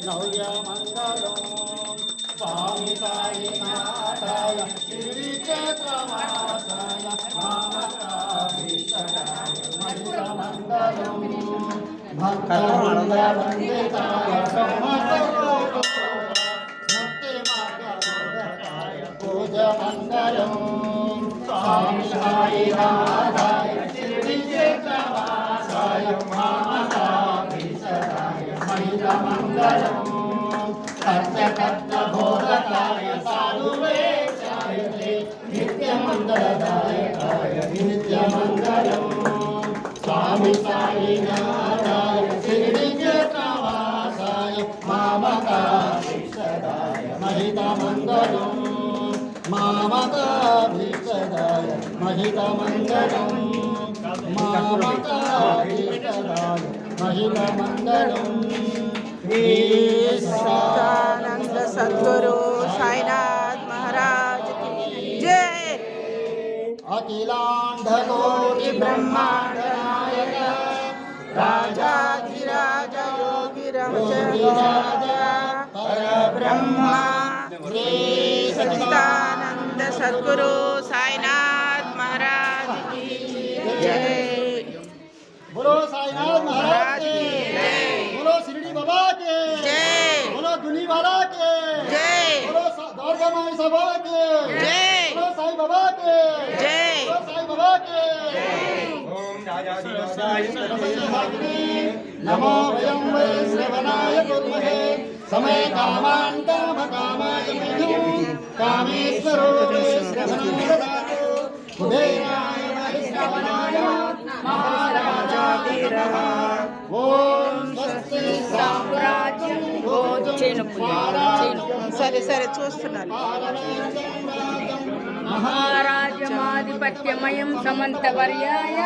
నవ్యమంగళం స్వామి సాయినాథాయ శిరిడి చంద్రవాసాయ మమతాధీశరాయ మంగళం భక్తవృందవందితాయ ముక్తిమార్గబోధకాయ పూజమంగళం స్వామి మహిళమంగళం సత్యకర్తబోధకాయ సాధువేశాయ నిత్యమంగళదాయకాయ నిత్యమంగళం స్వామి సాయినాథాయ శిరిడి చేతవాసాయ మామకాభీషదాయ మహితమంగళం మహితమంగళం మహితమంగళం સિદ્ધાનંદ સદગુરુ સાંઈનાથ મહારાજ જય અખિલાંડ કોટિ બ્રહ્માંડ નાયક રાજાધિરાજ યોગી રમચંદ્ર પરબ્રહ્મા શ્રી સચિદાનંદ સદગુરુ સાંઈનાથ सभा के जय। बोलो साई बाबा के जय। बोलो साई बाबा के नमो वयं वै श्रवणाय कुर्महे। समय कामान् काम कामाय कामेश्वरो श्रवणं ददातु। कुबेराय वै श्रवणाय महाराजाधिरः ॐ చేయనొప్పి సరే సరే చూస్తున్నాను మహారాజమాధిపత్యమయం సమంతవర్యాయ